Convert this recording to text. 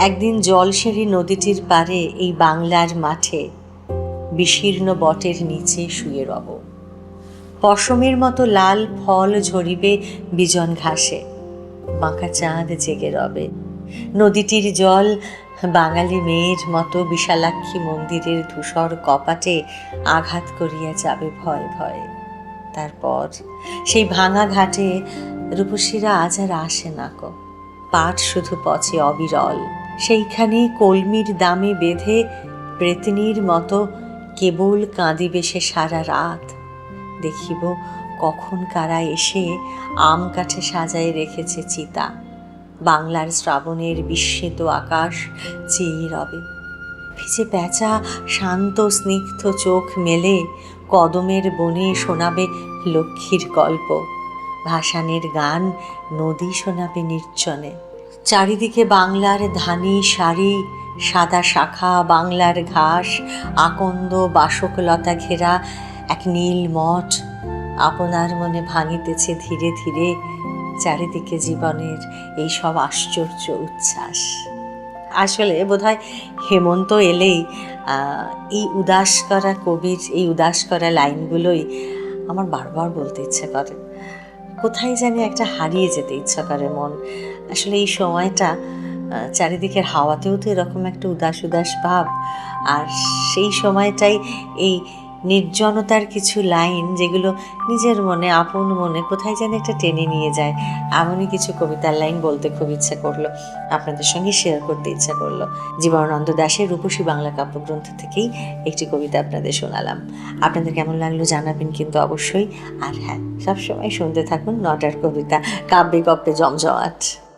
একদিন জলসেরি নদীটির পারে এই বাংলার মাঠে বিশীর্ণ বটের নিচে শুয়ে রব। পশমের মতো লাল ফল ঝরিবে বিজন ঘাসে, বাঁকা চাঁদ জেগে রবে। নদীটির জল বাঙালি মেয়ের মতো বিশালাক্ষী মন্দিরের ধূসর কপাটে আঘাত করিয়া যাবে ভয় ভয়ে। তারপর সেই ভাঙা ঘাটে রূপসীরা আজ আর আসে না কো পাট শুধু পচে অবিরল। সেইখানে কলমির দামে বেঁধে প্রেতনির মতো কেবল কাঁদিবে সে সারা রাত। দেখিব কখন কারা এসে আম কাঠে সাজায় রেখেছে চিতা। বাংলার শ্রাবণের বিস্মিত আকাশ চেয়ে রবে। ভিজে প্যাঁচা শান্ত স্নিগ্ধ চোখ মেলে কদমের বনে শোনাবে লক্ষ্মীর গল্প। ভাসানের গান নদী শোনাবে নির্জনে। চারিদিকে বাংলার ধানি শাড়ি সাদা শাখা, বাংলার ঘাস, আকন্দ, বাসকলতা ঘেরা, এক নীল মঠ আপনার মনে ভাঙিতেছে ধীরে ধীরে চারিদিকে জীবনের এই সব আশ্চর্য উচ্ছ্বাস। আসলে বোধহয় হেমন্ত এলেই এই উদাস করা কবির, এই উদাস করা লাইনগুলোই আমার বারবার বলতে ইচ্ছে করে। কোথায় জানি একটা হারিয়ে যেতে ইচ্ছা করে মন। আসলে এই সময়টা চারিদিকের হাওয়াতেও তো এরকম একটা উদাস উদাস ভাব। আর সেই সময়টাই এই নির্জনতার কিছু লাইন যেগুলো নিজের মনে, আপন মনে কোথায় যেন একটা টেনে নিয়ে যায়। এমনই কিছু কবিতার লাইন বলতে খুব ইচ্ছা করল। আপনাদের সঙ্গে শেয়ার করতে ইচ্ছা করল। জীবনানন্দ দাশের রূপসী বাংলা কাব্যগ্রন্থ থেকেই একটি কবিতা আপনাদের শোনালাম। আপনাদের কেমন লাগল জানাবেন কিন্তু অবশ্যই। আর হ্যাঁ সবসময় শুনতে থাকুন নটার কবিতা, কাব্যে গপ্পে জমজমাট।